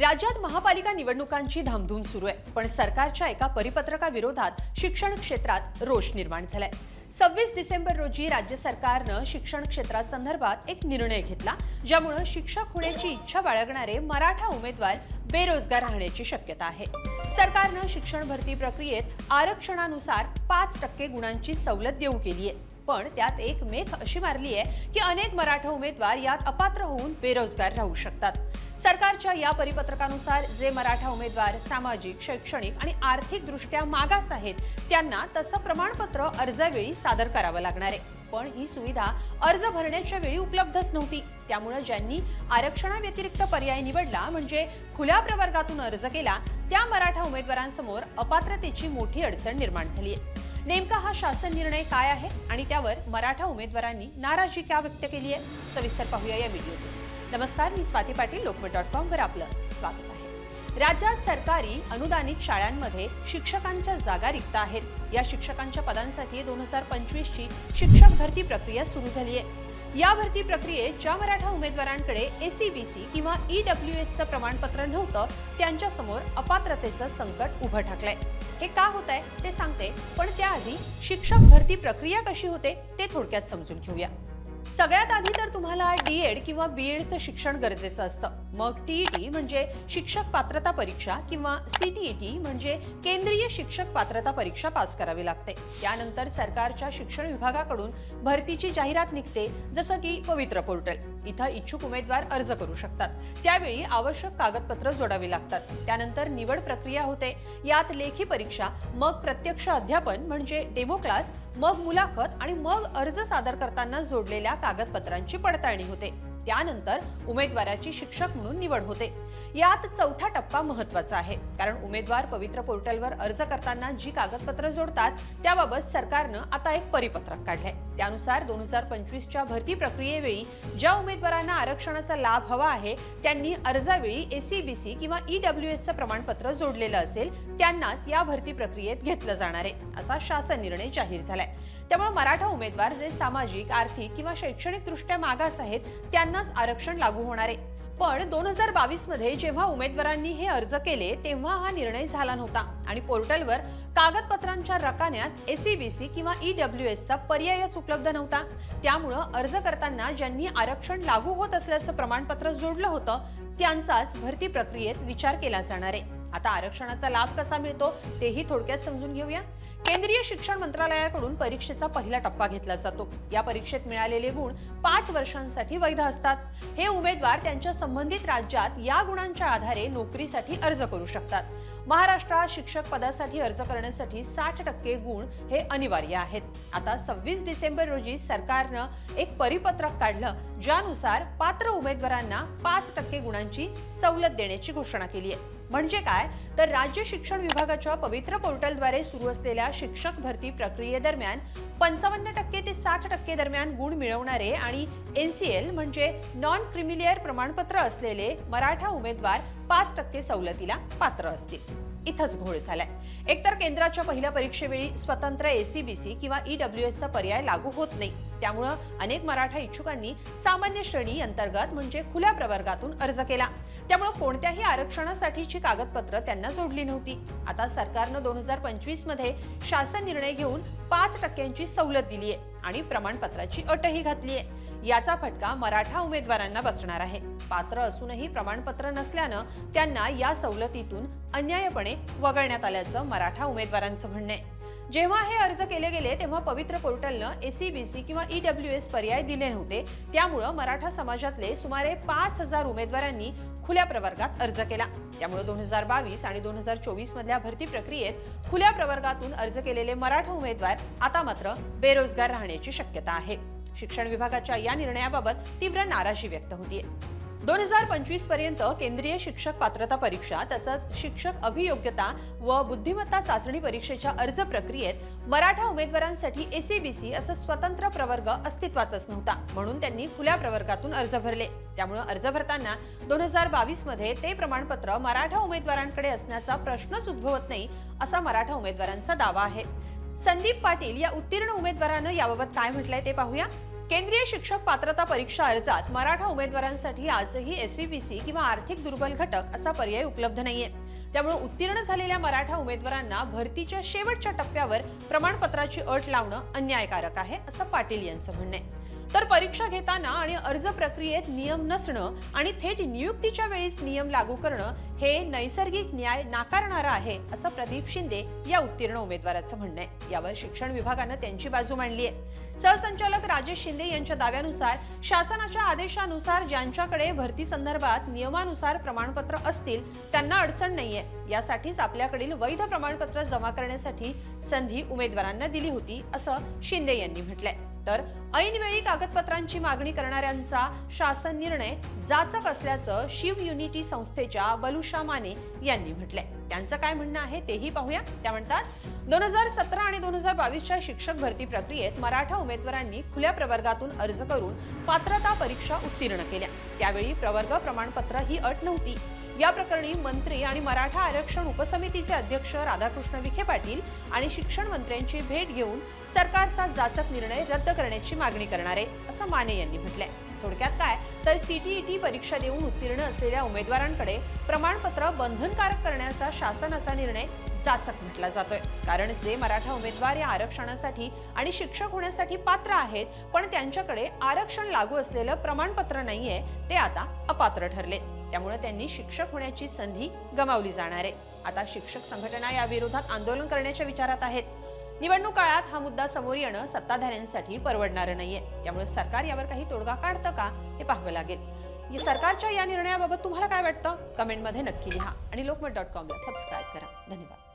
राज्यात महापालिका निवडणुकांची धामधूम सुरू आहे पण सरकारच्या एका परिपत्रकाविरोधात शिक्षण क्षेत्रात रोष निर्माण झालाय. सव्वीस डिसेंबर रोजी राज्य सरकारनं शिक्षण क्षेत्रासंदर्भात एक निर्णय घेतला ज्यामुळं शिक्षक होण्याची इच्छा बाळगणारे मराठा उमेदवार बेरोजगार राहण्याची शक्यता आहे. सरकारनं शिक्षण भरती प्रक्रियेत आरक्षणानुसार पाच टक्के गुणांची सवलत देऊ केली आहे. पण त्यात एक मेख अशी मारली आहे की अनेक मराठा उमेदवार यात अपात्र होऊन बेरोजगार राहू शकतात. सरकारच्या या परिपत्रकानुसार जे मराठा उमेदवार सामाजिक शैक्षणिक आणि आर्थिकदृष्ट्या मागास आहेत त्यांना तसं प्रमाणपत्र अर्जावेळी सादर करावं लागणार आहे. पण ही सुविधा अर्ज भरण्याच्या वेळी उपलब्धच नव्हती. त्यामुळे ज्यांनी आरक्षणाव्यतिरिक्त पर्याय निवडला म्हणजे खुल्या प्रवर्गातून अर्ज केला त्या मराठा उमेदवारांसमोर अपात्रतेची मोठी अडचण निर्माण झाली आहे नेमका हा शासन निर्णय काय आहे? आणि त्यावर मराठा उमेदवारांनी नाराजी का व्यक्त केली आहे सविस्तर पाहूया या व्हिडिओतून. नमस्कार मी स्वाती पाटील लोकमत डॉट कॉम वर आपलं स्वागत आहे. राज्यात सरकारी अनुदानित शाळांमध्ये शिक्षकांच्या जागा रिक्त आहेत. या शिक्षकांच्या पदांसाठी दोन हजार पंचवीसची शिक्षक भरती प्रक्रिया सुरू झाली आहे. या भरती प्रक्रियेत ज्या मराठा उमेदवारांकडे एसीबीसी किंवा ईडब्ल्यू एसचं प्रमाणपत्र नव्हतं त्यांच्यासमोर अपात्रतेचं संकट उभं ठाकलंय. हे का होत आहे ते सांगते पण त्याआधी शिक्षक भरती प्रक्रिया कशी होते ते थोडक्यात समजून घेऊया. सगळ्यात आधी तर तुम्हाला डी एड किंवा बी एडचं शिक्षण गरजेचं असतं. मग टी टी म्हणजे शिक्षक पात्रता परीक्षा किंवा सीटीईटी म्हणजे केंद्रीय शिक्षक पात्रता परीक्षा पास करावी लागते. त्यानंतर सरकारच्या शिक्षण विभागाकडून भरतीची जाहिरात निघते जसं की पवित्र पोर्टल. इथं इच्छुक उमेदवार अर्ज करू शकतात. त्यावेळी आवश्यक कागदपत्र जोडावी लागतात. त्यानंतर निवड प्रक्रिया होते. यात लेखी परीक्षा मग प्रत्यक्ष अध्यापन म्हणजे डेमो क्लास मग मुलाखत आणि मग अर्ज सादर करताना जोडलेल्या कागदपत्रांची पडताळणी होते. त्यानंतर उमेदवाराची शिक्षक म्हणून निवड होते. यात चौथा टप्पा महत्त्वाचा आहे. कारण उमेदवार पवित्र पोर्टलवर अर्ज करताना जी कागदपत्र जोडतात त्याबाबत सरकारनं आता एक परिपत्रक काढलंय. त्यानुसार दोन हजार पंचवीसच्या भरती प्रक्रियेवेळी ज्या उमेदवारांना आरक्षणाचा लाभ हवा आहे त्यांनी अर्जावेळी एसीबीसी किंवा ईडब्ल्यू एसचं प्रमाणपत्र जोडलेलं असेल त्यांनाच या भरती प्रक्रियेत घेतलं जाणार आहे असा शासन निर्णय जाहीर झालाय. त्यामुळे मराठा उमेदवार जे सामाजिक आर्थिक किंवा शैक्षणिक दृष्ट्या मागास आहेत त्यांनाच आरक्षण लागू होणार आहे. पण दोन हजार बावीसमध्ये जेव्हा उमेदवारांनी हे अर्ज केले तेव्हा हा निर्णय झाला नव्हता. आणि पोर्टलवर कागदपत्रांच्या रकान्यात एसीबीसी किंवा ईडब्ल्यू एसचा पर्यायच उपलब्ध नव्हता. त्यामुळं अर्ज करताना ज्यांनी आरक्षण लागू होत असल्याचं प्रमाणपत्र जोडलं होतं त्यांचाच भरती प्रक्रियेत विचार केला जाणार आहे. आता आरक्षणाचा लाभ कसा मिळतो तेही थोडक्यात समजून घेऊया. केंद्रीय शिक्षण मंत्रालयाकडून परीक्षेचा पहिला टप्पा घेतला जातो. या परीक्षेत मिळालेले गुण पाच वर्षांसाठी वैध असतात. हे उमेदवार त्यांच्या संबंधित राज्यात या गुणांच्या आधारे नोकरीसाठी अर्ज करू शकतात. महाराष्ट्रात शिक्षक पदासाठी अर्ज करण्यासाठी साठ टक्के गुण हे अनिवार्य आहेत. आता सव्वीस डिसेंबर रोजी सरकारनं एक परिपत्रक काढलं ज्यानुसार पात्र उमेदवारांना पाच टक्के गुणांची सवलत देण्याची घोषणा केली आहे. म्हणजे काय? तर राज्य शिक्षण विभागाच्या पवित्र पोर्टलद्वारे सुरू असलेल्या शिक्षक भरती प्रक्रियेदरम्यान पंचावन्न टक्के ते साठ टक्के दरम्यान गुण मिळवणारे आणि एनसीएल म्हणजे नॉन क्रिमिलियर प्रमाणपत्र असलेले मराठा उमेदवार पाच टक्के सवलतीला पात्र असतील. इथंच घोळ झालाय. एकतर केंद्राच्या पहिल्या परीक्षेवेळी स्वतंत्र एसीबीसी किंवा ईडब्ल्यू एसचा पर्याय लागू होत नाही. त्यामुळं अनेक मराठा इच्छुकांनी सामान्य श्रेणी अंतर्गत म्हणजे खुल्या प्रवर्गातून अर्ज केला. त्यामुळे कोणत्याही आरक्षणासाठीची कागदपत्र त्यांना जोडली नव्हती. आता सरकारनं दोन हजार पंचवीसमध्ये शासन निर्णय घेऊन पाच टक्क्यांची सवलत दिली आहे आणि प्रमाणपत्राची अटही घातली आहे याचा फटका मराठा उमेदवारांना बसणार आहे. पात्र असूनही प्रमाणपत्र नसल्यानं त्यांना या सवलतीतून अन्यायपणे वगळण्यात आल्याचं मराठा उमेदवारांचं म्हणणं आहे. जेव्हा हे अर्ज केले गेले तेव्हा पवित्र पोर्टलनं एसीबीसी किंवा ईडब्ल्यू एस पर्याय दिले नव्हते. त्यामुळं मराठा समाजातले सुमारे पाच हजार उमेदवारांनी खुल्या प्रवर्गात अर्ज केला. त्यामुळे दोन हजार बावीस आणि दोन हजार चोवीस मधल्या भरती प्रक्रियेत खुल्या प्रवर्गातून अर्ज केलेले मराठा उमेदवार आता मात्र बेरोजगार राहण्याची शक्यता आहे. शिक्षण विभागाच्या या निर्णयाबाबत तीव्र नाराजी व्यक्त होतीये. दोन हजार पंचवीसपर्यंत केंद्रीय शिक्षक पात्रता परीक्षा तसंच शिक्षक अभियोग्यता व बुद्धिमत्ता चाचणी परीक्षेच्या अर्ज प्रक्रियेत मराठा उमेदवारांसाठी एसीबीसी असं स्वतंत्र प्रवर्ग अस्तित्वातच नव्हता म्हणून त्यांनी खुल्या प्रवर्गातून अर्ज भरले. त्यामुळे अर्ज भरताना दोन हजार बावीसमध्ये ते प्रमाणपत्र मराठा उमेदवारांकडे असण्याचा प्रश्नच उद्भवत नाही असा मराठा उमेदवारांचा दावा आहे. संदीप पाटील या उत्तीर्ण उमेदवारानं याबाबत काय म्हटलंय ते पाहूया. केंद्रीय शिक्षक पात्रता परीक्षा अर्जात मराठा उमेदवारांसाठी आजही एसईबीसी किंवा आर्थिक दुर्बल घटक असा पर्याय उपलब्ध नाहीये. त्यामुळे उत्तीर्ण झालेल्या मराठा उमेदवारांना भरतीच्या शेवटच्या टप्प्यावर प्रमाणपत्राची अट लावणं अन्यायकारक आहे असं पाटील यांचं म्हणणं आहे. तर परीक्षा घेताना आणि अर्ज प्रक्रियेत नियम नसणं आणि थेट नियुक्तीच्या वेळीच नियम लागू करणं हे नैसर्गिक न्याय नाकारणारं आहे असं प्रदीप शिंदे या उत्तीर्ण उमेदवाराचं म्हणणं आहे. यावर शिक्षण विभागानं त्यांची बाजू मांडली आहे. सहसंचालक राजेश शिंदे यांच्या दाव्यानुसार शासनाच्या आदेशानुसार ज्यांच्याकडे भरती संदर्भात नियमानुसार प्रमाणपत्र असतील त्यांना अडचण नाहीये. यासाठीच आपल्याकडील वैध प्रमाणपत्र जमा करण्यासाठी संधी उमेदवारांना दिली होती असं शिंदे यांनी म्हटलंय. तर ऐनवेळी कागदपत्रांची मागणी करणाऱ्यांचा शासन निर्णय जाचक असल्याचं शिव युनिटी संस्थेच्या बलुषा माने यांनी म्हटलंय. त्यांचं काय म्हणणं आहे तेही पाहूया. त्या म्हणतात दोन हजार सतरा आणि दोन हजार बावीसच्या शिक्षक भरती प्रक्रियेत मराठा उमेदवारांनी खुल्या प्रवर्गातून अर्ज करून पात्रता परीक्षा उत्तीर्ण केल्या. त्यावेळी प्रवर्ग प्रमाणपत्र ही अट नव्हती. या प्रकरणी मंत्री आणि मराठा आरक्षण उपसमितीचे अध्यक्ष राधाकृष्ण विखे पाटील आणि शिक्षण मंत्र्यांची भेट घेऊन सरकारचा जाचक निर्णय रद्द करण्याची मागणी करणार आहे असं माने यांनी म्हटलंय. थोडक्यात काय? तर सीटीईटी परीक्षा देऊन उत्तीर्ण असलेल्या उमेदवारांकडे प्रमाणपत्र बंधनकारक करण्याचा शासनाचा निर्णय जाचक म्हटला जातोय. कारण जे मराठा उमेदवार या आरक्षणासाठी आणि शिक्षक होण्यासाठी पात्र आहेत पण त्यांच्याकडे आरक्षण लागू असलेलं प्रमाणपत्र नाहीये ते आता अपात्र ठरले त्यामुळे त्यांनी शिक्षक होण्याची संधी गमावली जाणार आहे. आता शिक्षक संघटना या विरोधात आंदोलन करण्याच्या विचारात आहेत. निवडणूक काळात हा मुद्दा समोर येणं सत्ताधाऱ्यांसाठी परवडणारं नाहीये. त्यामुळे सरकार यावर काही तोडगा काढतं का हे पाहावं लागेल. सरकारच्या या निर्णयाबाबत तुम्हाला काय वाटतं? कमेंटमध्ये नक्की लिहा आणि लोकमत डॉट कॉमला सबस्क्राईब करा. धन्यवाद.